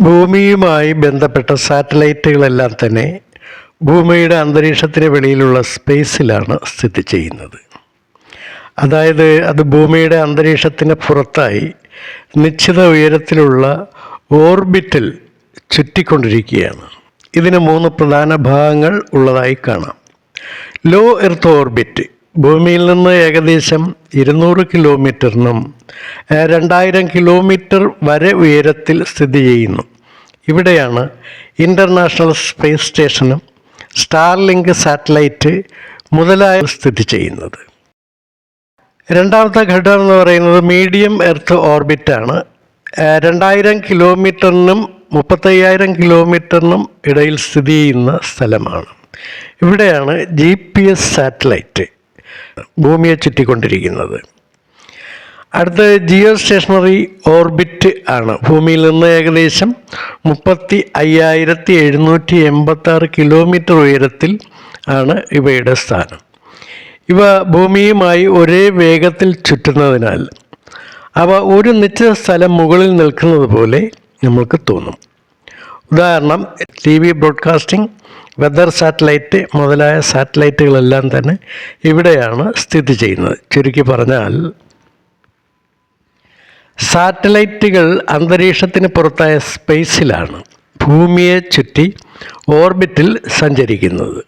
ഭൂമിയുമായി ബന്ധപ്പെട്ട സാറ്റലൈറ്റുകളെല്ലാം തന്നെ ഭൂമിയുടെ അന്തരീക്ഷത്തിന് വെളിയിലുള്ള സ്പേസിലാണ് സ്ഥിതി ചെയ്യുന്നത്. അതായത് അത് ഭൂമിയുടെ അന്തരീക്ഷത്തിന് പുറത്തായി നിശ്ചിത ഉയരത്തിലുള്ള ഓർബിറ്റിൽ ചുറ്റിക്കൊണ്ടിരിക്കുകയാണ്. ഇതിന് മൂന്ന് പ്രധാന ഭാഗങ്ങൾ ഉള്ളതായി കാണാം. ലോ എർത്ത് ഓർബിറ്റ് ഭൂമിയിൽ നിന്ന് ഏകദേശം ഇരുന്നൂറ് കിലോമീറ്ററിനും രണ്ടായിരം കിലോമീറ്റർ വരെ ഉയരത്തിൽ സ്ഥിതി ചെയ്യുന്നു. ഇവിടെയാണ് ഇന്റർനാഷണൽ സ്പേസ് സ്റ്റേഷനും സ്റ്റാർലിങ്ക് സാറ്റലൈറ്റ് മുതലായ സ്ഥിതി ചെയ്യുന്നത്. രണ്ടാമത്തെ ഘട്ടം എന്ന് പറയുന്നത് മീഡിയം എർത്ത് ഓർബിറ്റാണ്. രണ്ടായിരം കിലോമീറ്ററിനും മുപ്പത്തയ്യായിരം കിലോമീറ്ററിനും ഇടയിൽ സ്ഥിതി ചെയ്യുന്ന സ്ഥലമാണ്. ഇവിടെയാണ് ജി പി എസ് സാറ്റലൈറ്റ്. ഭൂമിയെ ചുറ്റിക്കൊണ്ടിരിക്കുന്നത്. അടുത്ത ജിയോ സ്റ്റേഷണറി ഓർബിറ്റ് ആണ്. ഭൂമിയിൽ നിന്ന് ഏകദേശം മുപ്പത്തി അയ്യായിരത്തി എഴുന്നൂറ്റി എൺപത്തി ആറ് കിലോമീറ്റർ ഉയരത്തിൽ ആണ് ഇവയുടെ സ്ഥാനം. ഇവ ഭൂമിയുമായി ഒരേ വേഗത്തിൽ ചുറ്റുന്നതിനാൽ അവ ഒരു നിശ്ചിത സ്ഥലം മുകളിൽ നിൽക്കുന്നത് പോലെ നമ്മൾക്ക് തോന്നും. ഉദാഹരണം T V broadcasting weather satellite മുതലായ സാറ്റലൈറ്റുകളെല്ലാം തന്നെ ഇവിടെയാണ് സ്ഥിതി ചെയ്യുന്നത്. ചുരുക്കി പറഞ്ഞാൽ സാറ്റലൈറ്റുകൾ അന്തരീക്ഷത്തിന് പുറത്തായ സ്പേസിലാണ് ഭൂമിയെ ചുറ്റി ഓർബിറ്റിൽ സഞ്ചരിക്കുന്നത്.